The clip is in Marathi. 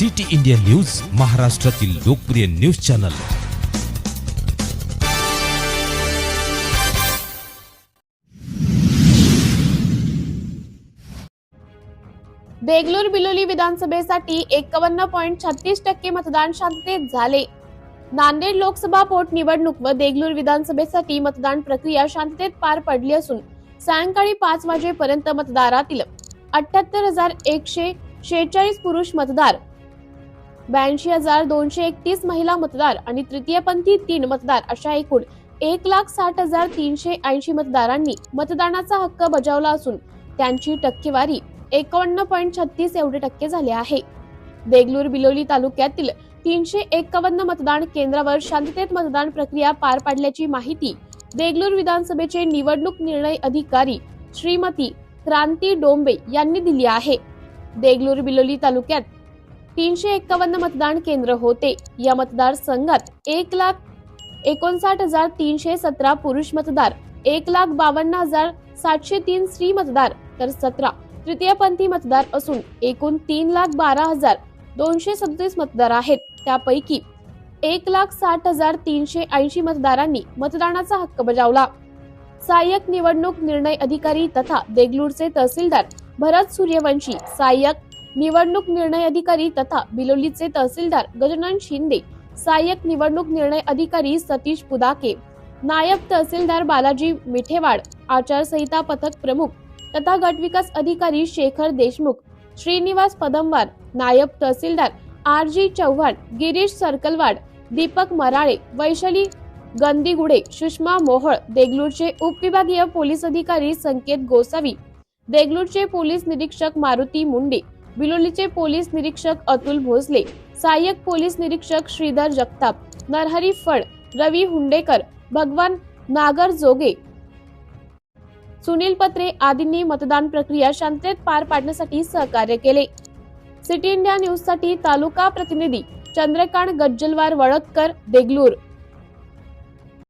सिटी इंडिया न्यूज महाराष्ट्रातील लोकप्रिय न्यूज चॅनल. देगलूर बिलोली विधानसभेसाठी एकावन्न पॉईंट छत्तीस टक्के मतदान शांततेत झाले. नांदेड लोकसभा पोटनिवडणूक व देगलूर विधानसभेसाठी मतदान प्रक्रिया शांततेत पार पडली असून सायंकाळी पाच वाजेपर्यंत मतदारातील अठ्याहत्तर हजार एकशे शेहेचाळीस पुरुष मतदार ब्याऐंशी हजार दोनशे एकतीस महिला मतदार आणि तृतीयपंथी तीन मतदार अशा एकूण एक लाख साठ हजार तीनशे ऐंशी मतदारांनी मतदानाचा हक्क बजावला असून त्यांची टक्केवारी एकावन्न पॉईंट छत्तीस एवढे टक्के झाले आहे. देगलूर बिलोली तालुक्यातील तीनशे एकावन्न मतदान केंद्रावर शांततेत मतदान प्रक्रिया पार पाडल्याची माहिती देगलूर विधानसभेचे निवडणूक निर्णय अधिकारी श्रीमती क्रांती डोंबे यांनी दिली आहे. देगलूर बिलोली तालुक्यात तीनशे एकावन्न मतदान केंद्र होते. या मतदारसंघात एक लाख एकोणसाठ हजार तीनशे सतरा पुरुष मतदार एक लाख बावन्न हजार सातशे तीन स्त्री मतदार तर सतरा तृतीयपंथी मतदार असून एकूण तीन लाख बारा हजार दोनशे सदतीस मतदार आहेत. त्यापैकी एक लाख साठ हजार तीनशे ऐंशी मतदारांनी मतदानाचा हक्क बजावला. सहाय्यक निवडणूक निर्णय अधिकारी तथा देगलूरचे तहसीलदार भरत सूर्यवंशी सहाय्यक निवडणूक निर्णय अधिकारी तथा बिलोलीचे तहसीलदार गजानन शिंदे सहाय्यक निवडणूक निर्णय अधिकारी सतीश पुदाके नायब तहसीलदार बालाजी मिठेवाड आचारसंहिता पथक प्रमुख तथा गटविकास अधिकारी शेखर देशमुख श्रीनिवास पदमवार नायब तहसीलदार आर जी चव्हाण गिरीश सर्कलवाड दीपक मराळे वैशाली गंदीगुडे सुषमा मोहळ देगलूरचे उपविभागीय पोलीस अधिकारी संकेत गोसावी देगलूरचे पोलीस निरीक्षक मारुती मुंडे बिलोलीचे पोलीस निरीक्षक अतुल भोसले सहाय्यक पोलीस निरीक्षक श्रीधर जगताप नरहरी फड रवी हुंडेकर भगवान नागर जोगे सुनील पत्रे आदींनी मतदान प्रक्रिया शांततेत पार पाडण्यासाठी सहकार्य केले. सिटी इंडिया न्यूजसाठी तालुका प्रतिनिधी चंद्रकांत गज्जलवार वळदकर देगलूर.